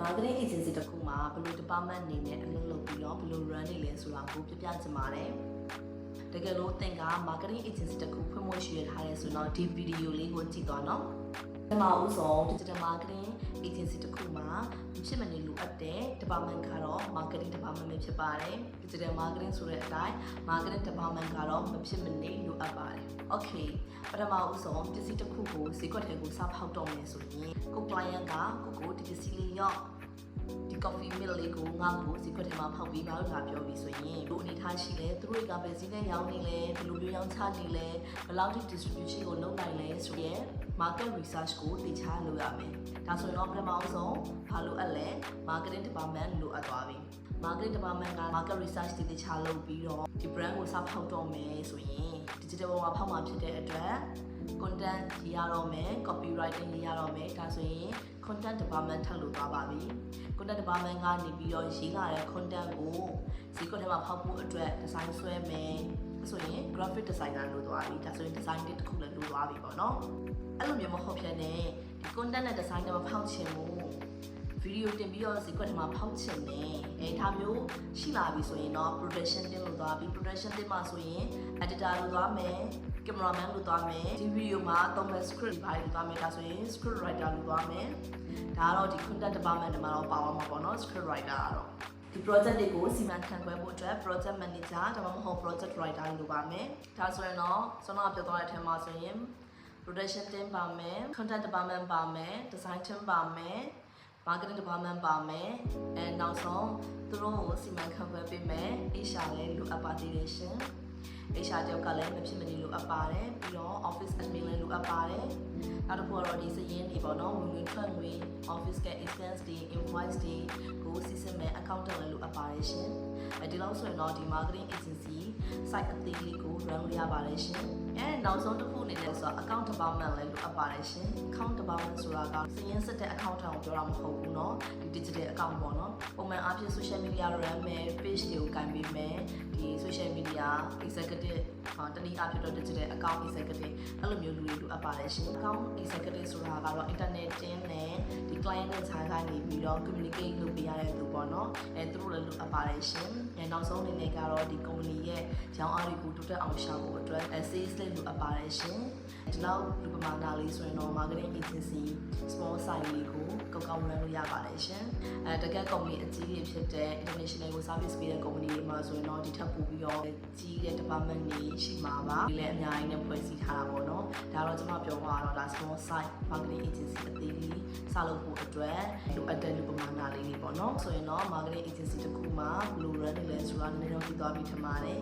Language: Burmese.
marketing agency တစ်ခုမှာဘယ်လို department အနေနဲ့အလုပ်လုပ်ပြီးတော့ဘယ်လို run နေလဲဆိုတာကိုပြပြချင်ပါတယ်တကယ်လို့သင်က marketing agency တစ်ခုဖွင့်ဖို့ရှိရထားတယ်ဆိုတော့ဒီ video လေးကိုကြည့်သွားနော် ပထမဦးဆုံး digital marketing agency တစ်ခုမှာမဖြစ်မနေလိုအပ်တဲ့ department ကတော့ marketing department ပဲဖြစ်ပါတယ် digital marketing ဆိုတဲ့အတိုင်း marketing department ကတော့မဖြစ်မနေလိုအပ်ပါတယ် okay ပထမဦးဆုံးပစ္စည်းတစ်ခုကိုဈေးကွက်ထဲကိုစဖောက်တော့မယ်ဆိုရင်ကို client ကကိုကိုဒီပစ္စည်းလေးရော့ဒီ coffee mill လေးကိုငါ့ကိုဈေးကွက်ထဲမှာဖောက်ပြီးပါလို့လာပြောပြီးဆိုရင်တို့အနေ ထားရှိလဲသူတို့ကပဲဈေးနဲ့ရောင်းနေလဲဘယ်လိုမျိုးရောင်းချနေလဲဘယ်လောက်ထိ distribution ကိုလုပ်နိုင်လဲဆိုရင် market research ကိုသိချလုပ်ရမယ်ဒါဆိုရင်တော့ပထမဆုံးဘာလို့အပ်လဲ marketing department လိုအပ်သွားပြီ marketing department က market research တည်တည်ချလုပ်ပြီးတော့ဒီ brand ကိုစဖောက်တော့မယ်ဆိုရင် digital ပေါ်မှာဖောက်မှာဖြစ်တဲ့အတွက် content ရေးရတော့မယ် copywriting ရေးရတော့မယ်ဒါဆိုရင် content department ထပ်လို့သွားပါပြီ content department ကနေပြီးတော့ရေးလာတဲ့ content ကိုဈေးကွက်ထဲမှာဖောက်ဖို့အတွက် design ဆွဲမယ်ဆိုရင် graphic designer လို့သွားပြီဒါဆိုရင် design တစ်ခုလည်းလို့သွားပြီပေါ့နော်အဲ့လိုမျိုးမဟုတ်ဖြစ်နဲ့ဒီ content နဲ့ design တွေမဖောက်ချင်ဘူး ဗီဒီယိုတင်ပြီးတော့ဈေးကွက်ထဲမှာဖောက်ချင်တယ်အဲဒါမျိုးရှိလာပြီဆိုရင်တော့ production တင်လို့သွားပြီ production တင်မှာဆိုရင် editor လို့သွားမယ် cameraman လို့သွားမယ်ဒီဗီဒီယိုမှာသုံးမဲ့ script ဘာတွေလို့သွားမယ်ဒါဆိုရင် script writer လို့သွားမယ်ဒါကတော့ဒီ content department တွေမှာတော့ပါသွားမှာပေါ့နော် script writer ကတော့ဒီ project တွေကိုစီမံခန့်ခွဲဖို့အတွက် project manager ဒါမှမဟုတ် project writer လို့ပါမယ်ဒါဆိုရင်တော့ကျွန်တော်ပြောသွားတဲ့အထက်မှာဆိုရင် production team ပါမယ် content department ပါမယ် design team ပါမယ် marketing department ပါမယ်အဲနောက်ဆုံးသူတို့ကိုစီမံခန့်ခွဲပေးမယ် HR လည်းလိုအပ်ပါသေးတယ်ရှင် HR တယောက်ကလည်းမဖြစ်မနေလိုအပ်ပါတယ်ပြီးတော့ office admin လည်းလိုအပ်ပါတယ်နောက်တစ်ခုကတော့ဒီစရင်းတွေပေါ့နော်ဝင်ဝင်ထွက်ငွေ office က expense တွေ invoice တွေကိုစီစဉ်မဲ့ accountant လည်းလိုအပ်ပါတယ်ရှင်အဲဒီလောက်ဆိုရင်တော့ဒီ marketing agency site အသေးလေးကို run လုပ်ရပါတယ်ရှင် အဲနောက်ဆုံးတစ်ခုအနေနဲ့ဆိုတော့ account department လည်းလိုအပ်ပါတယ်ရှင် account department ဆိုတာကစရင်းစစ်တဲ့ accountant ကိုပြောတာမဟုတ်ဘူးเนาะဒီ digital account ပေါ့နော်ပုံမှန်အားဖြင့် social media run မယ် page တွေကိုကင်ပေးမယ်ဒီ social media executive ဟာတနည်းအားဖြင့်တော့ digital account executive အဲ့လိုမျိုးလူတွေလိုအပ်ပါတယ်ရှင် account executive ဆိုတာကတော့ internet တင်းနဲ့ဒီ client နဲ့ခြားခြားနေပြီးတော့ communicate လုပ်ပေးရတဲ့သူပေါ့နော်အဲသူတို့လည်းလိုအပ်ပါတယ်ရှင်အဲနောက်ဆုံးအနေနဲ့ကတော့ဒီ company ရဲ့ရောင်းအားတွေကိုတိုးတက်အောင်ရှာဖို့အတွက် sales လေးလိုအပ်ပါတယ်ရှင်ဒီလောက်လူပမာဏလေးဆိုရင်တော့ marketing agency small site လေးကိုကောက်ကောက်ရမ်းလို့ရပါတယ်ရှင်အဲတကယ် company အကြီးကြီးဖြစ်တဲ့ international ကို service ပေးတဲ့ company တွေမှာဆိုရင်တော့ဒီထက်ပိုပြီးတော့ကြီးတဲ့ department တွေရှိမှာပါဒီလည်းအများကြီးနဲ့ဖွဲ့စည်းထားတာပေါ့နော်ဒါတော့ကျွန်မပြောမှာတော့ဒါ small site marketing agency အသေးလေးစလုပ်ဖို့အတွက်လိုအပ်တဲ့လူပမာဏလေးတွေပေါ့နော်ဆိုရင်တော့ marketing agency တစ်ခုမှာဘယ်လို run လုပ်လဲဆိုတာနည်းနည်းတော့သိသွားပြီထင်ပါတယ်